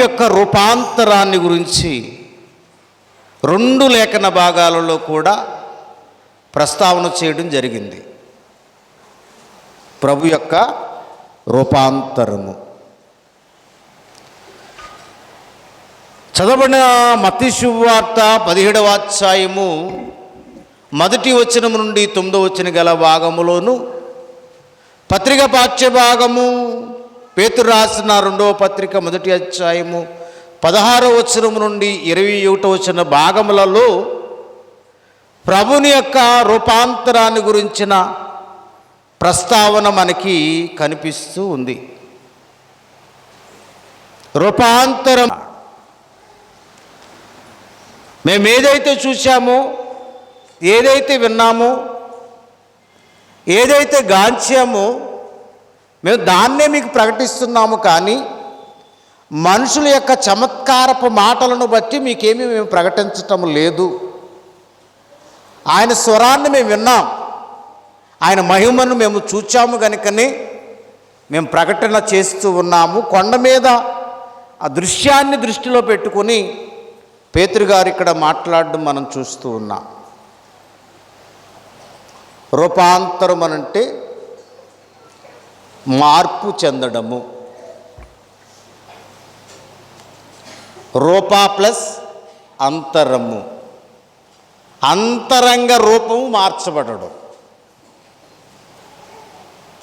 యొక్క రూపాంతరాన్ని గురించి రెండు లేఖన భాగాలలో కూడా ప్రస్తావన చేయడం జరిగింది. ప్రభు యొక్క రూపాంతరము. చదవబడిన మతి శుభవార్త పదిహేడవ అధ్యాయము మొదటి వచనం నుండి తొమ్మిదవ వచ్చిన గల భాగములోను పత్రిక పాఠ్య భాగము పేతురు రాసిన రెండవ పత్రిక మొదటి అధ్యాయము పదహారవ వచనం నుండి ఇరవై ఒకటో వచ్చిన భాగములలో ప్రభుని యొక్క రూపాంతరాన్ని గురించిన ప్రస్తావన మనకి కనిపిస్తూ ఉంది. రూపాంతరం మేము ఏదైతే చూసామో ఏదైతే విన్నామో ఏదైతే గాంచామో మేము దాన్నే మీకు ప్రకటిస్తున్నాము కానీ మనుషుల యొక్క చమత్కారపు మాటలను బట్టి మీకేమీ మేము ప్రకటించటం లేదు. ఆయన స్వరాన్ని మేము విన్నాం. ఆయన మహిమను మేము చూచాము కనుకనే మేము ప్రకటన చేస్తూ ఉన్నాము. కొండ మీద ఆ దృశ్యాన్ని దృష్టిలో పెట్టుకొని పేతురుగారు ఇక్కడ మాట్లాడడం మనం చూస్తూ ఉన్నాం. రూపాంతరం అనంటే మార్పు చెందడము. రూపా ప్లస్ అంతరము. అంతరంగ రూపము మార్చబడడం.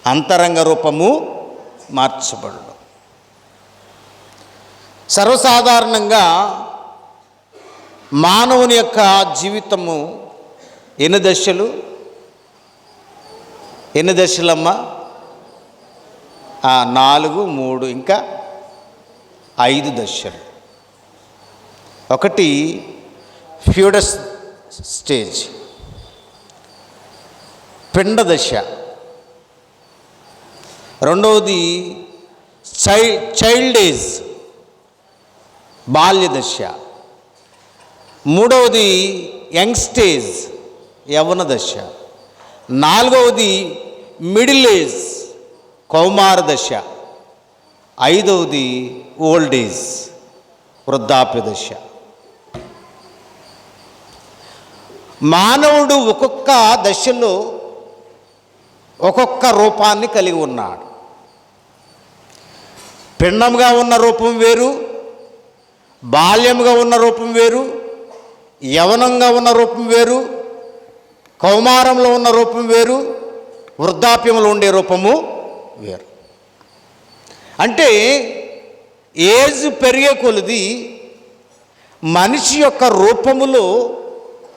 అంతరంగ రూపము మార్చబడడం. సర్వసాధారణంగా మానవుని యొక్క జీవితము ఎన్ని దశలు? ఎన్ని దశలమ్మా? నాలుగు మూడు ఇంకా ఐదు దశలు. ఒకటి ఫ్యూడస్ స్టేజ్. పిండ దశ రెండవది చై చైల్డ్ ఏజ్ బాల్య దశ మూడవది యంగ్ స్టేజ్ యవన దశ నాలుగవది మిడిల్ ఏజ్. కౌమార దశ ఐదవది ఓల్డ్ ఏజ్ వృద్ధాప్య దశ మానవుడు ఒక్కొక్క దశలో ఒక్కొక్క రూపాన్ని కలిగి ఉన్నాడు. పిండంగా ఉన్న రూపం వేరు బాల్యంగా ఉన్న రూపం వేరు యవనంగా ఉన్న రూపం వేరు కౌమారంలో ఉన్న రూపం వేరు వృద్ధాప్యంలో ఉండే రూపము వేరు. అంటే ఏజ్ పెరిగే కొలది మనిషి యొక్క రూపములో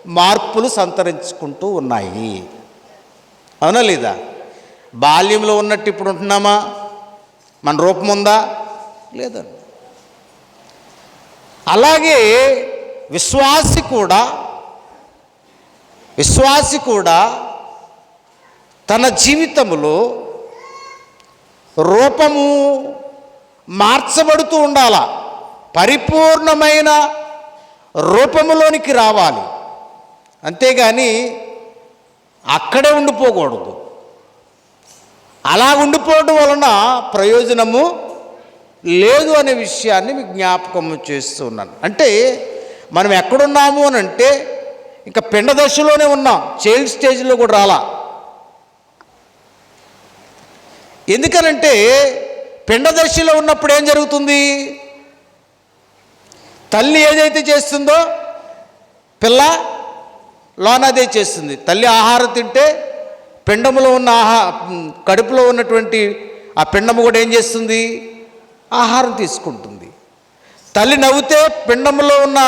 మార్పులు సంతరించుకుంటూ ఉన్నాయి. అవునా లేదా? బాల్యంలో ఉన్నట్టు ఇప్పుడు ఉంటున్నామా? మన రూపం ఉందా? లేదండి అలాగే విశ్వాసి కూడా విశ్వాసి కూడా తన జీవితంలో రూపము మార్చబడుతూ ఉండాల. పరిపూర్ణమైన రూపములోనికి రావాలి. అంతేగాని అక్కడే ఉండిపోకూడదు. అలా ఉండిపోవడం వలన ప్రయోజనము లేదు అనే విషయాన్ని మీకు జ్ఞాపకం చేస్తున్నాను అంటే మనం ఎక్కడున్నాము అని అంటే ఇంకా పిండ దశలోనే ఉన్నాం. చైల్డ్ స్టేజ్లో కూడా రాలా. ఎందుకనంటే పిండదర్శిలో ఉన్నప్పుడు ఏం జరుగుతుంది? తల్లి ఏదైతే చేస్తుందో పిల్ల లోనదే చేస్తుంది. తల్లి ఆహారం తింటే పిండములో ఉన్న ఆహా కడుపులో ఉన్నటువంటి ఆ పిండము కూడా ఏం చేస్తుంది? ఆహారం తీసుకుంటుంది. తల్లి నవ్వుతే పిండములో ఉన్న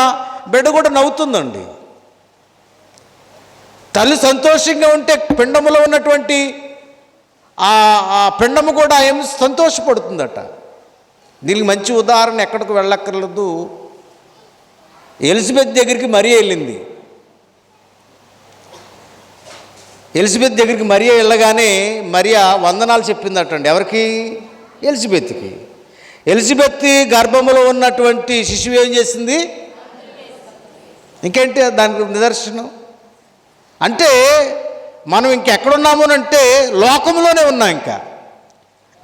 బిడ్డ కూడా నవ్వుతుందండి. తల్లి సంతోషంగా ఉంటే పిండములో ఉన్నటువంటి ఆ ఆ పిండము కూడా ఏం సంతోషపడుతుందట. దీనికి మంచి ఉదాహరణ ఎక్కడికి వెళ్ళక్కర్లేదు. ఎలిజబెత్ దగ్గరికి మరీ వెళ్ళింది. ఎలిజబెత్ దగ్గరికి మరియా వెళ్ళగానే మరియా వందనాలు చెప్పిందటండి. ఎవరికి? ఎలిజబెత్కి. ఎలిజబెత్ గర్భంలో ఉన్నటువంటి శిశువు ఏం చేసింది? ఇంకేంటి దానికి నిదర్శనం? అంటే మనం ఇంకెక్కడున్నాము అని అంటే లోకంలోనే ఉన్నాం ఇంకా.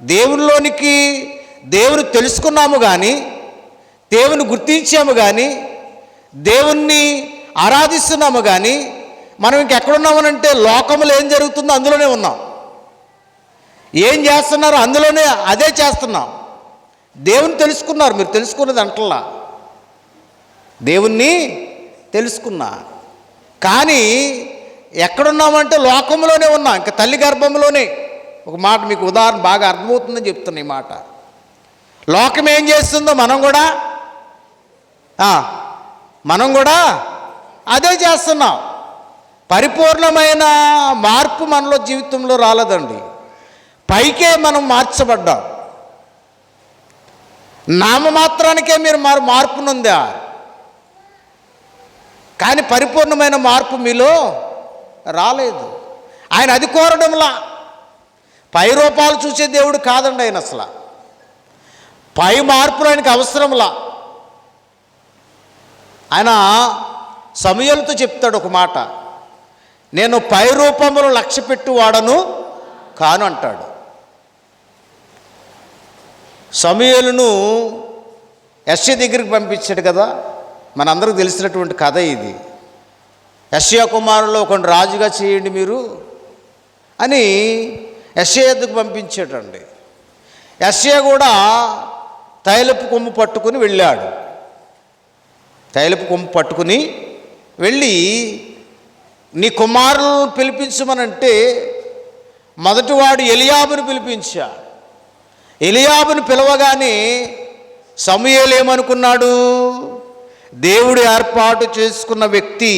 దేవునిలోనికి దేవుని తెలుసుకున్నాము కానీ దేవుని గుర్తించాము కానీ దేవుణ్ణి ఆరాధిస్తున్నాము కానీ మనం ఇంకెక్కడున్నామనంటే లోకములు ఏం జరుగుతుందో అందులోనే ఉన్నాం. ఏం చేస్తున్నారో అందులోనే అదే చేస్తున్నాం. దేవుని తెలుసుకున్నారు మీరు తెలుసుకున్నది అంటలా దేవుణ్ణి తెలుసుకున్నా. కానీ ఎక్కడున్నామంటే లోకంలోనే ఉన్నాం. ఇంకా తల్లి గర్భంలోనే. ఒక మాట మీకు ఉదాహరణ బాగా అర్థమవుతుందని చెప్తున్నా ఈ మాట. లోకం ఏం చేస్తుందో మనం కూడా మనం కూడా అదే చేస్తున్నాం. పరిపూర్ణమైన మార్పు మనలో జీవితంలో రాలేదండి. పైకే మనం మార్చబడ్డాం. నామమాత్రానికే మీరు మారు మార్పునుందా కానీ పరిపూర్ణమైన మార్పు మీలో రాలేదు. ఆయన అది కోరడంలా. పై రూపాలు చూసే దేవుడు కాదండి ఆయన అసలు. పై మార్పులు ఆయనకు అవసరంలా. ఆయన సమయంతో చెప్తాడు ఒక మాట. నేను పై రూపములు లక్ష్య పెట్టి వాడను కాను అంటాడు. సమయలను యశ్య దగ్గరికి పంపించాడు కదా. మనందరికి తెలిసినటువంటి కథ ఇది. యశ్య కుమారులో కొన్ని రాజుగా చేయండి మీరు అని యశ్య పంపించాడండి? యశ్య కూడా తైలపు కొమ్ము పట్టుకుని వెళ్ళాడు. తైలపు కొమ్ము పట్టుకుని వెళ్ళి నీ కుమారులను పిలిపించమనంటే మొదటివాడు ఎలియాబుని పిలిపించా. ఎలియాబుని పిలవగానే సమూయేలు ఏమనుకున్నాడు? దేవుడు ఏర్పాటు చేసుకున్న వ్యక్తి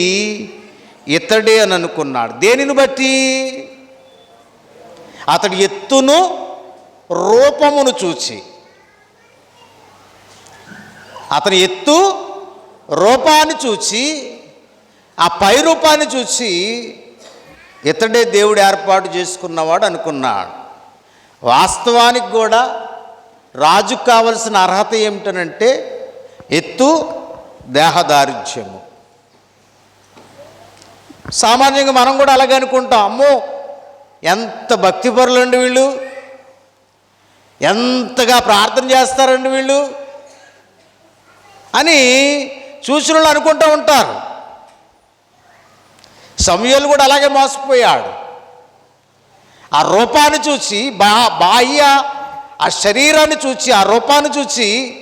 ఇతడే అని అనుకున్నాడు. దేనిని బట్టి? అతడి ఎత్తును రూపమును చూచి. అతని ఎత్తు రూపాన్ని చూచి ఆ పై రూపాన్ని చూసి ఇతడే దేవుడు ఏర్పాటు చేసుకున్నవాడు అనుకున్నాడు. వాస్తవానికి కూడా రాజుకు కావలసిన అర్హత ఏమిటనంటే ఎత్తు దేహదారుఢ్యము. సామాన్యంగా మనం కూడా అలాగే అనుకుంటాం. అమ్మో ఎంత భక్తిపరులండి వీళ్ళు. ఎంతగా ప్రార్థన చేస్తారండి వీళ్ళు అని చూసిన వాళ్ళు అనుకుంటూ ఉంటారు. సమయాలు కూడా అలాగే మోసపోయాడు. ఆ రూపాన్ని చూసి బా బాహ్య ఆ శరీరాన్ని చూసి ఆ రూపాన్ని చూసి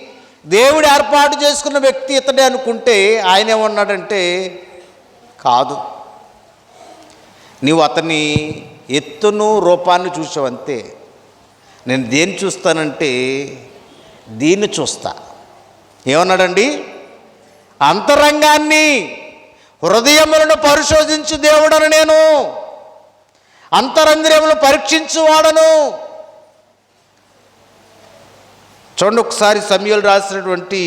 దేవుడు ఏర్పాటు చేసుకున్న వ్యక్తి ఇతడే అనుకుంటే ఆయన ఏమన్నాడంటే కాదు. నీవు అతని ఎత్తును రూపాన్ని చూసావంతే నేను దేన్ని చూస్తానంటే దీన్ని చూస్తా. ఏమన్నాడండి? అంతరంగాన్ని హృదయములను పరిశోధించు దేవుడను నేను అంతరంద్రియములు పరీక్షించువాడను. చూడండి ఒకసారి సమయాలు రాసినటువంటి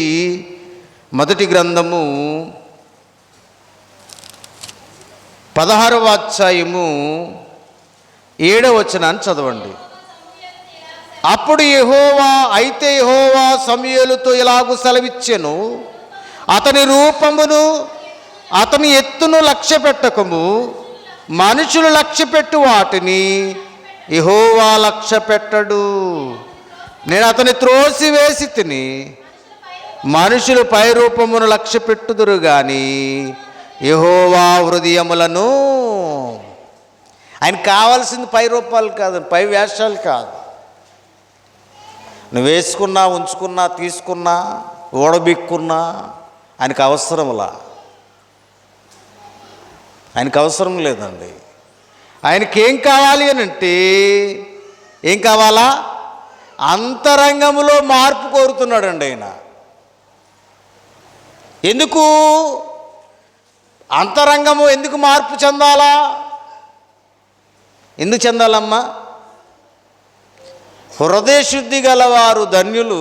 మొదటి గ్రంథము పదహారవ అధ్యాయము ఏడవ వచనాన్ని చదవండి. అప్పుడు యహోవా అయితే యహోవా సమయలతో ఇలాగూ సెలవిచ్చెను? అతని రూపమును అతని ఎత్తును లక్ష్య పెట్టకము. మనుషులు లక్ష్య పెట్టు వాటిని యహోవా లక్ష్య పెట్టడు. నేను అతని త్రోసి వేసి తిని మనుషులు పై రూపమును లక్ష్య పెట్టుదురు కానీ యహోవా హృదయములను. ఆయన కావాల్సింది పై రూపాయలు కాదు పై వేషాలు కాదు. నువ్వు వేసుకున్నా ఉంచుకున్నా తీసుకున్నా ఓడబిక్కున్నా ఆయనకు అవసరంలా ఆయనకు అవసరం లేదండి. ఆయనకి ఏం కావాలి అని అంటే ఏం కావాలా? అంతరంగంలో మార్పు కోరుతున్నాడండి ఆయన. ఎందుకు? అంతరంగము ఎందుకు మార్పు చెందాలా? ఎందుకు చెందాలమ్మా? హృదయశుద్ధి గలవారు ధన్యులు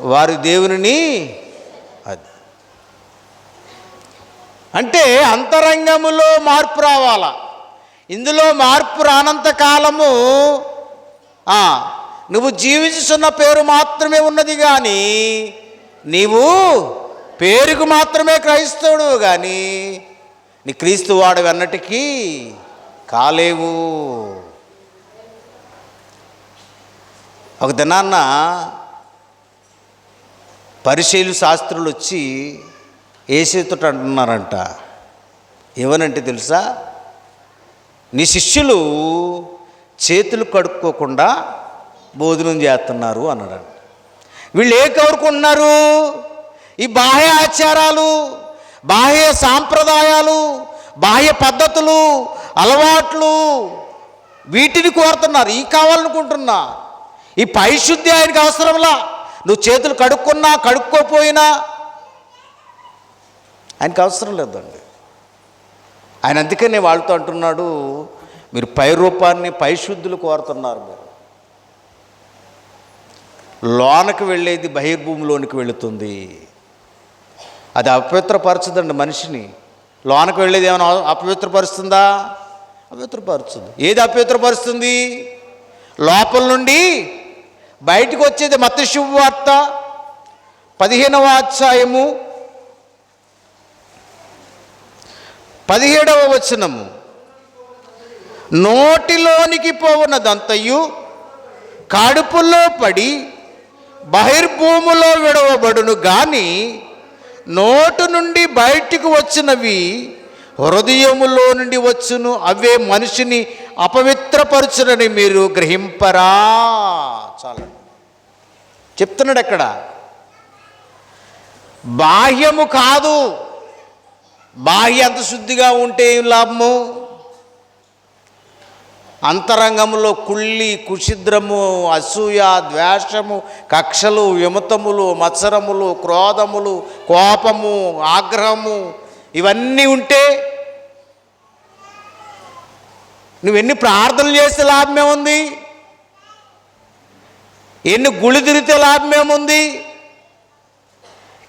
వారి దేవునిని అది. అంటే అంతరంగములో మార్పు రావాలా? ఇందులో మార్పు రానంత కాలము నువ్వు జీవిస్తున్న పేరు మాత్రమే ఉన్నది కానీ నీవు పేరుకు మాత్రమే క్రైస్తవుడు కానీ నీ క్రీస్తు వాడు అన్నటికీ కాలేవు. ఒక దినాన్న పరిశీలు శాస్త్రులు వచ్చి ఏసేతుట అంటున్నారంట. ఏమనంటే తెలుసా? నీ శిష్యులు చేతులు కడుక్కోకుండా భోజనం చేస్తున్నారు అన్నాడు వీళ్ళు ఏ కోరుకుంటున్నారు ఈ బాహ్య ఆచారాలు బాహ్య సాంప్రదాయాలు బాహ్య పద్ధతులు అలవాట్లు వీటిని కోరుతున్నారు. ఈ కావాలనుకుంటున్నా. ఈ పైశుద్ధి ఆయనకి అవసరంలా. నువ్వు చేతులు కడుక్కున్నా కడుక్కోపోయినా ఆయనకి అవసరం లేదండి. ఆయన అందుకనే వాళ్ళతో అంటున్నాడు మీరు పై రూపాన్ని పైశుద్ధులు కోరుతున్నారు మీరు. లోనకి వెళ్ళేది బహిర్భూమిలోనికి వెళుతుంది. అది అపవిత్రపరచదండి మనిషిని. లోనకు వెళ్ళేది ఏమైనా అపవిత్రపరుస్తుందా? అపవిత్రపరుస్తుంది. ఏది అపవిత్రపరుస్తుంది? లోపల నుండి బయటకు వచ్చేది మత శుభవార్త పదిహేనవ అధ్యాయము. పదిహేడవ వచనము. నోటిలోనికి పోవున్నదంతయు కడుపులో పడి బహిర్భూములో విడవబడును కానీ నోటు నుండి బయటికి వచ్చినవి హృదయములో నుండి వచ్చును అవే మనిషిని అపవిత్రపరచునని మీరు గ్రహింపరా? చాలు చెప్తున్నాడు అక్కడ బాహ్యము కాదు. బాహ్య అంత శుద్ధిగా ఉంటే ఏం లాభము? అంతరంగంలో కుళ్ళి కుషిద్రము అసూయ ద్వేషము కక్షలు విమతములు మత్సరములు క్రోధములు కోపము ఆగ్రహము ఇవన్నీ ఉంటే నువ్వెన్ని ప్రార్థనలు చేస్తే లాభమేముంది ఎన్ని గుళ్ళు తిరిగితే లాభమేముంది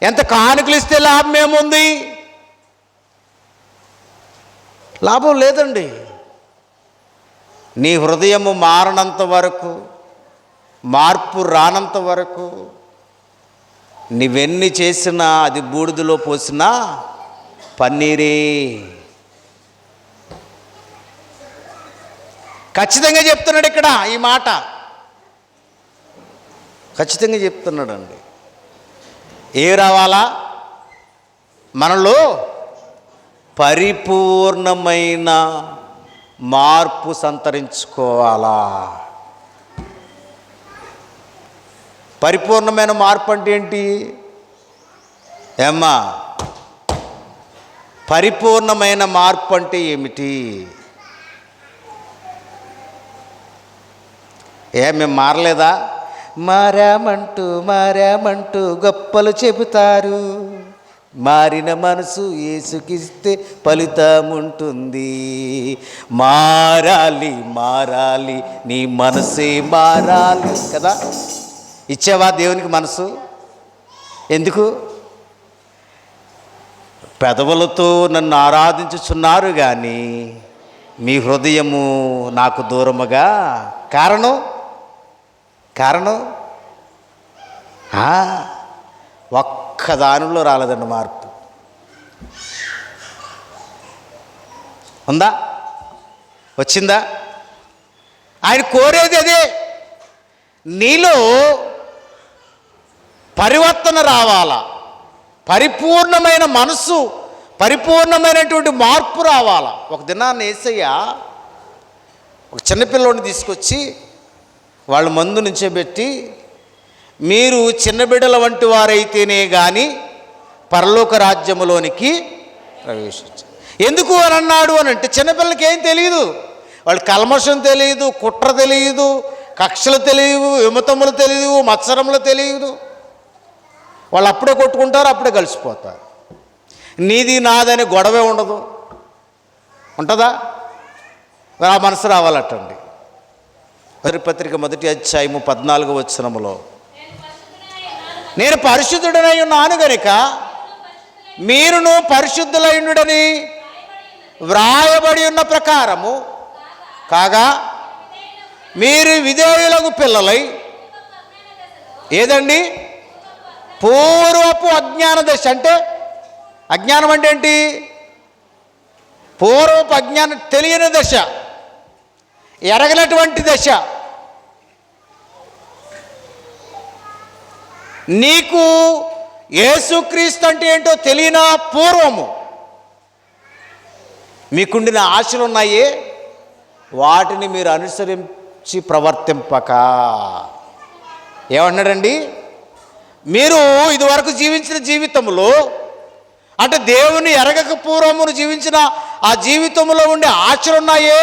ఎంత కానుకలు ఇస్తే లాభమేముంది లాభం లేదండి. నీ హృదయము మారనంత వరకు మార్పు రానంత వరకు నీవెన్ని చేసినా అది బూడిదలో పోసినా పన్నీరే. ఖచ్చితంగా చెప్తున్నాడు ఇక్కడ ఈ మాట. ఖచ్చితంగా చెప్తున్నాడండి. ఏ రావాలా? మనలో పరిపూర్ణమైన మార్పు సంతరించుకోవాలా? పరిపూర్ణమైన మార్పు అంటే ఏంటి? ఏమ్మా పరిపూర్ణమైన మార్పు అంటే ఏమిటి? ఏ మేము మారలేదా? మారామంటూ మారామంటూ గొప్పలు చెబుతారు. మారిన మనసు ఏసుకిస్తే ఫలితం ఉంటుంది మారాలి మారాలి నీ మనసే మారాలి కదా? ఇచ్చావా దేవునికి మనసు? ఎందుకు? పెదవులతో నన్ను ఆరాధించుచున్నారు కానీ మీ హృదయము నాకు దూరముగా? కారణం? కారణం? ఒక్క దానిలో రాలేదండి మార్పు. ఉందా? వచ్చిందా? ఆయన కోరేది అదే. నీలో పరివర్తన రావాలా? పరిపూర్ణమైన మనసు పరిపూర్ణమైనటువంటి మార్పు రావాలా? ఒక దినాన్ని ఏసయ్య ఒక చిన్నపిల్లోని తీసుకొచ్చి వాళ్ళ మందు నుంచోబెట్టి మీరు చిన్నబిడ్డల వంటి వారైతేనే కానీ పరలోక రాజ్యములోనికి ప్రవేశించారు ఎందుకు అని అన్నాడు అని అంటే చిన్నపిల్లలకి ఏం తెలియదు వాళ్ళు కల్మషం తెలియదు కుట్ర తెలియదు కక్షలు తెలియవు విమతములు తెలియదు మత్సరములు తెలియదు వాళ్ళు అప్పుడే కొట్టుకుంటారు అప్పుడే కలిసిపోతారు. నీది నాదని గొడవే ఉండదు. ఉంటుందా? ఆ మనసు రావాలటండి. పరిపత్రిక మొదటి అధ్యాయము పద్నాలుగు వచ్చినములో నేను పరిశుద్ధుడనై ఉన్నాను గనుక మీరును పరిశుద్ధులైనడని వ్రాయబడి ఉన్న ప్రకారము కాగా మీరు విధేయులకు పిల్లలై ఏదండి? పూర్వపు అజ్ఞాన దశ అంటే అజ్ఞానం అంటే ఏంటి? పూర్వపు అజ్ఞానం తెలియని దశ ఎరగనటువంటి దశ. నీకు యేసుక్రీస్తు అంటే ఏంటో తెలియనా పూర్వము? మీకుండిన ఆశలు ఉన్నాయి వాటిని మీరు అనుసరించి ప్రవర్తింపక. ఏమన్నాడండి మీరు ఇదివరకు జీవించిన జీవితంలో అంటే దేవుని ఎరగక పూర్వమును జీవించిన ఆ జీవితంలో ఉండే ఆశలు ఉన్నాయే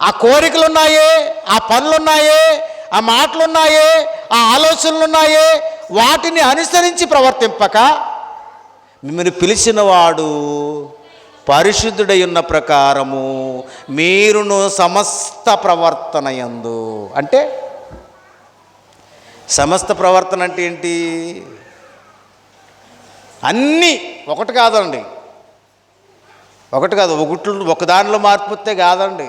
ఆ కోరికలు ఉన్నాయే ఆ పనులు ఉన్నాయే ఆ మాటలున్నాయే ఆ ఆలోచనలున్నాయే వాటిని అనుసరించి ప్రవర్తింపక మిమ్మల్ని పిలిచినవాడు పరిశుద్ధుడై ఉన్న ప్రకారము మీరును సమస్త ప్రవర్తన ఎందు అంటే సమస్త ప్రవర్తన అంటే ఏంటి? అన్నీ ఒకటి కాదండి. ఒకటి కాదు ఒకటి ఒక దానిలో మార్పు వస్తే కాదండి.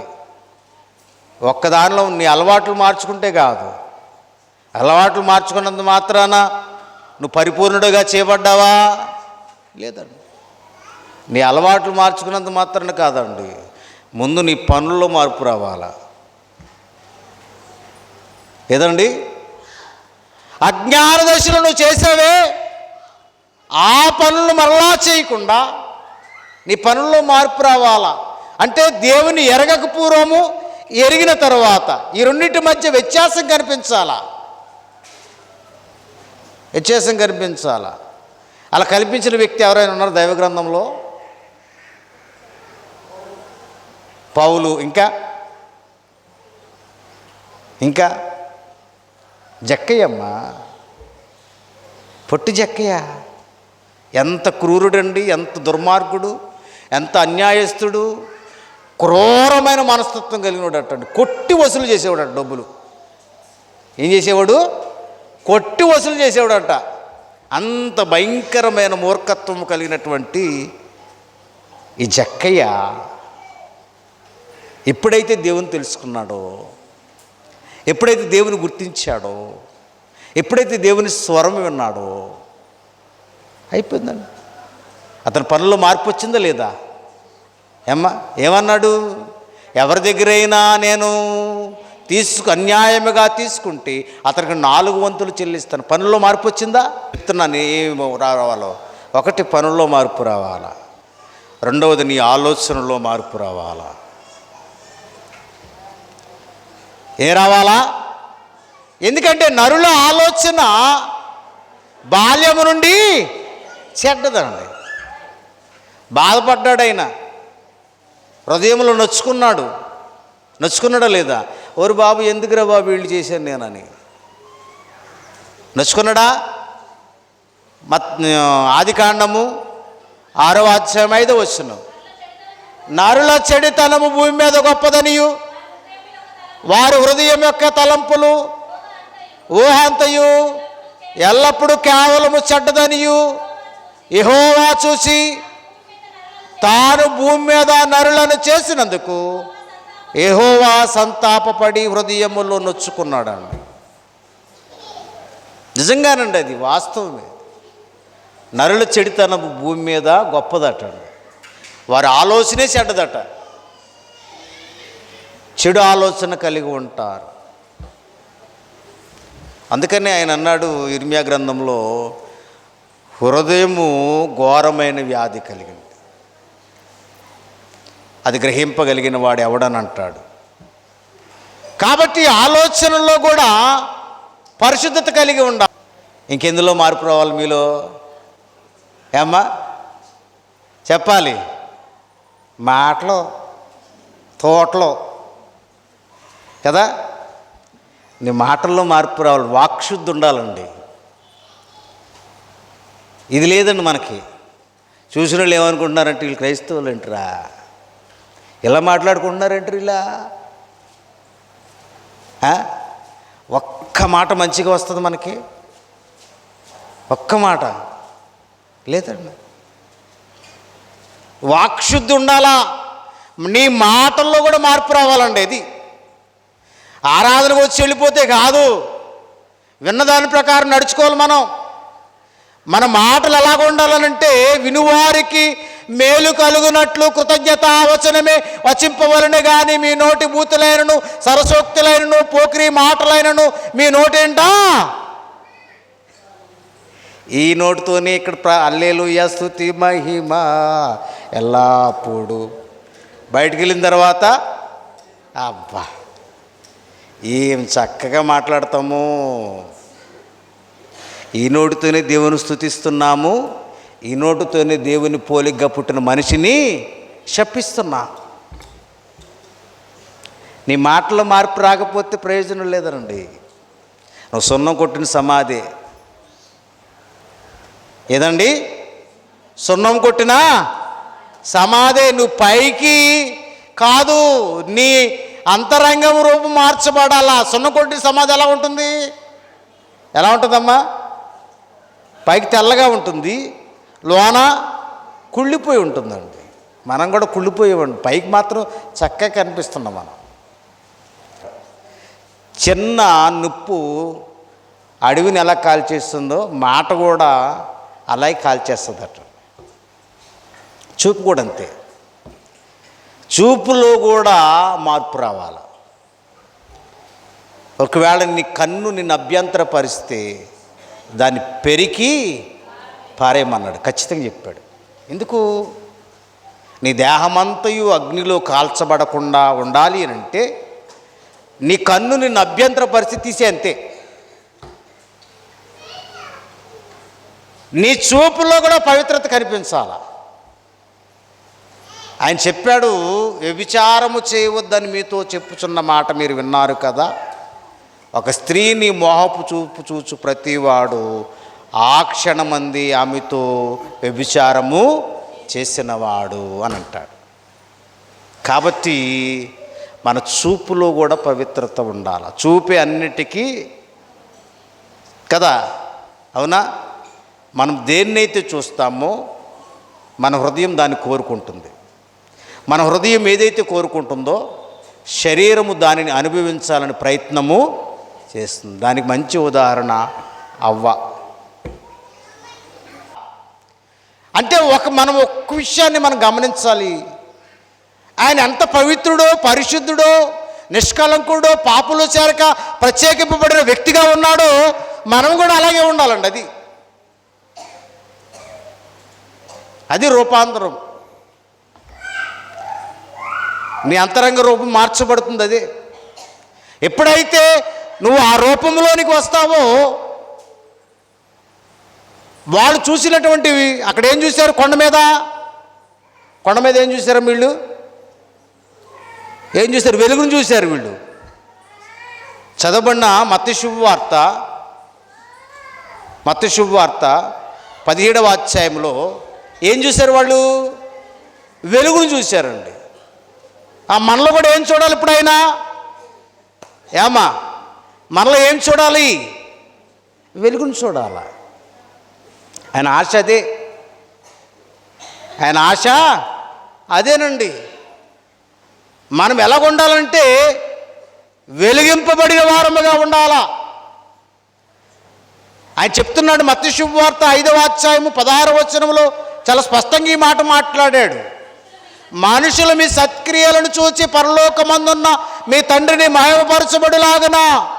ఒక్కదానిలో నీ అలవాట్లు మార్చుకుంటే కాదు. అలవాట్లు మార్చుకున్నంత మాత్రాన నువ్వు పరిపూర్ణుడిగా చేయబడ్డావా? లేదండి. నీ అలవాట్లు మార్చుకున్నంత మాత్రాన కాదండి. ముందు నీ పనుల్లో మార్పు రావాలా. ఏదండి? అజ్ఞాన దశలో నువ్వు చేసావే ఆ పనులు మరలా చేయకుండా నీ పనుల్లో మార్పు రావాలా. అంటే దేవుని ఎరగక పూర్వము ఎరిగిన తర్వాత ఈ రెండింటి మధ్య వ్యత్యాసం కనిపించాలా? వ్యత్యాసం కనిపించాలా? అలా కల్పించిన వ్యక్తి ఎవరైనా ఉన్నారు దైవ గ్రంథంలో పౌలు ఇంకా? ఇంకా? జక్కయ్యమ్మ? పొట్టి జక్కయ్య? ఎంత క్రూరుడండి ఎంత దుర్మార్గుడు ఎంత అన్యాయస్తుడు క్రూరమైన మనస్తత్వం కలిగినటండి కొట్టి వసూలు చేసేవాడు డబ్బులు. ఏం చేసేవాడు? కొట్టి వసూలు చేసేవాడట అంత భయంకరమైన మూర్ఖత్వం కలిగినటువంటి ఈ జక్కయ్య ఎప్పుడైతే దేవుని తెలుసుకున్నాడో ఎప్పుడైతే దేవుని గుర్తించాడో ఎప్పుడైతే దేవుని స్వరం విన్నాడో అయిపోయిందండి. అతని పనుల్లో మార్పు వచ్చిందా లేదా? ఏమ్మా ఏమన్నాడు? ఎవరి దగ్గరైనా నేను తీసుకు అన్యాయముగా తీసుకుంటే అతనికి నాలుగు వంతులు చెల్లిస్తాను. పనుల్లో మార్పు వచ్చిందా? చెప్తున్నాను ఏమి రావాలో. ఒకటి పనుల్లో మార్పు రావాలా? రెండవది నీ ఆలోచనలో మార్పు రావాలా? ఏ రావాలా? ఎందుకంటే నరుల ఆలోచన బాల్యము నుండి చెడ్డదండి. బాధపడ్డాడైనా. హృదయంలో నొచ్చుకున్నాడు. నొచ్చుకున్నాడా లేదా? ఓరు బాబు ఎందుకురా బాబు వీళ్ళు చేశాను నేనని? నొచ్చుకున్నాడా? మత్ ఆది కాండము ఆరవ అధ్యాయం ఐదో వచ్చును నరుల చెడితనము భూమి మీద గొప్పదనియు. వారి హృదయం యొక్క తలంపులు ఊహంతయు. ఎల్లప్పుడూ కేవలము చెడ్డదనియు. ఇహోవా చూసి తాను భూమి మీద నరులను చేసినందుకు ఎహోవా సంతాపపడి హృదయములో నొచ్చుకున్నాడండి. నిజంగానండి అది వాస్తవమే. నరుల చెడితనం భూమి మీద గొప్పదట వారి ఆలోచనే చెడ్డదట. చెడు ఆలోచన కలిగి ఉంటారు. అందుకనే ఆయన అన్నాడు ఇర్మియా గ్రంథంలో హృదయము ఘోరమైన వ్యాధి కలిగింది అది గ్రహింపగలిగిన వాడు ఎవడనంటాడు? కాబట్టి ఆలోచనలో కూడా పరిశుద్ధత కలిగి ఉండాలి. ఇంకెందులో మార్పు రావాలి మీలో? ఏమ్మా? చెప్పాలి. మాటలు తోటలు. కదా? నీ మాటల్లో మార్పు రావాలి. వాక్శుద్ధి ఉండాలండి. ఇది లేదండి మనకి. చూసిన వాళ్ళు ఏమనుకుంటున్నారంటే వీళ్ళు క్రైస్తవులు ఏంటరా ఇలా మాట్లాడుకుంటున్నారంటారు ఇలా? ఒక్క మాట మంచిగా వస్తుంది మనకి? ఒక్క మాట? లేదండి. వాక్శుద్ధి ఉండాలా? నీ మాటల్లో కూడా మార్పు రావాలండి ఇది ఆరాధనకు వచ్చి వెళ్ళిపోతే కాదు. విన్నదాని ప్రకారం నడుచుకోవాలి మనం. మన మాటలు ఎలాగ ఉండాలనంటే వినువారికి మేలు కలుగునట్లు కృతజ్ఞతావచనమే వచింపవలనే కానీ మీ నోటి బూతులైనను సరసోక్తులైనను పోకిరి మాటలైనను మీ నోటేంటా? ఈ నోటితోనే ఇక్కడ ప్ర యస్తుతి మహిమ ఎల్లప్పుడు బయటికి వెళ్ళిన తర్వాత అబ్బా ఏం చక్కగా మాట్లాడతాము. ఈ నోటితోనే దేవుని స్థుతిస్తున్నాము ఈ నోటితోనే దేవుని పోలిగ్గా పుట్టిన మనిషిని శపిస్తున్నా. నీ మాటలో మార్పు రాకపోతే ప్రయోజనం లేదనండి. నువ్వు సున్నం కొట్టిన సమాధి. ఏదండి? సున్నం కొట్టిన సమాధే. నువ్వు పైకి కాదు నీ అంతరంగం రూపం మార్చబడాలా? సున్నం కొట్టిన సమాధి ఎలా ఉంటుంది? ఎలా ఉంటుందమ్మా? పైకి తెల్లగా ఉంటుంది లోన కుళ్ళిపోయి ఉంటుందండి. మనం కూడా కుళ్ళిపోయేవాడి పైకి మాత్రం చక్కగా కనిపిస్తున్నాం మనం. చిన్న నిప్పు అడవిని ఎలా కాల్చేస్తుందో మాట కూడా అలాగే కాల్చేస్తుందట. చూపు కూడా అంతే. చూపులో కూడా మార్పు రావాలి. ఒకవేళ నీ కన్ను నిన్ను అభ్యంతరపరిస్తే దాన్ని పెరికి పారేయమన్నాడు. ఖచ్చితంగా చెప్పాడు. ఎందుకు? నీ దేహమంతయు అగ్నిలో కాల్చబడకుండా ఉండాలి అని అంటే నీ కన్ను నిన్ను అభ్యంతరపరిచి తీసే అంతే. నీ చూపులో కూడా పవిత్రత కనిపించాల. ఆయన చెప్పాడు వ్యభిచారము చేయవద్దని మీతో చెప్పుచున్న మాట మీరు విన్నారు కదా? ఒక స్త్రీని మోహపు చూపు చూచు ప్రతివాడు ఆ క్షణమంది ఆమెతో వ్యభిచారము చేసినవాడు అని అంటాడు. కాబట్టి మన చూపులో కూడా పవిత్రత ఉండాలి. చూపే అన్నిటికీ కదా? అవునా? మనం దేన్నైతే చూస్తామో మన హృదయం దాన్ని కోరుకుంటుంది. మన హృదయం ఏదైతే కోరుకుంటుందో శరీరము దానిని అనుభవించాలని ప్రయత్నము చేస్తుంది. దానికి మంచి ఉదాహరణ అవ్వ. అంటే ఒక మనం ఒక్క విషయాన్ని మనం గమనించాలి. ఆయన ఎంత పవిత్రుడో పరిశుద్ధుడో నిష్కలంకుడో పాపులో చేరక ప్రత్యేకింపబడిన వ్యక్తిగా ఉన్నాడో మనం కూడా అలాగే ఉండాలండి అది. అది రూపాంతరం. నీ అంతరంగ రూపం మార్చబడుతుంది అదే. ఎప్పుడైతే నువ్వు ఆ రూపంలోనికి వస్తావో వాళ్ళు చూసినటువంటివి అక్కడ ఏం చూశారు కొండ మీద? కొండ మీద ఏం చూశారు వీళ్ళు? ఏం చూశారు? వెలుగును చూశారు వీళ్ళు. చదవబడిన మత్తి శుభవార్త మత్తి శుభవార్త పదిహేడవ అధ్యాయంలో ఏం చూశారు వాళ్ళు? వెలుగును చూశారండి. ఆ మనలో కూడా ఏం చూడాలి ఇప్పుడైనా? ఏమా మనలో ఏం చూడాలి? వెలుగును చూడాలా? ఆయన ఆశ అదే. ఆయన ఆశ అదేనండి. మనం ఎలాగ ఉండాలంటే వెలిగింపబడిన వారముగా ఉండాలా. ఆయన చెప్తున్నాడు మత్స్య శుభవార్త ఐదవ అధ్యాయము పదహార వచనంలో చాలా స్పష్టంగా ఈ మాట మాట్లాడాడు. మనుషులు మీ సత్క్రియలను చూచి పరలోకమందున్న మీ తండ్రిని మహిమపరచబడిలాగనా?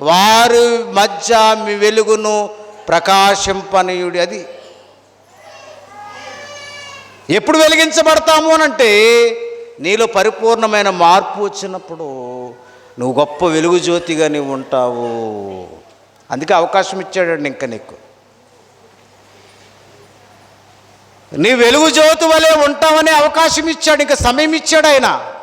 వారి మధ్య మీ వెలుగును ప్రకాశింపనీయుడి అది. ఎప్పుడు వెలిగించబడతాము అని అంటే నీలో పరిపూర్ణమైన మార్పు వచ్చినప్పుడు నువ్వు గొప్ప వెలుగు జ్యోతిగా నీవు ఉంటావు. అందుకే అవకాశం ఇచ్చాడండి ఇంకా నీకు. నీ వెలుగు జ్యోతి వలె ఉంటావనే అవకాశం ఇచ్చాడు ఇంకా సమయం ఇచ్చాడు ఆయన.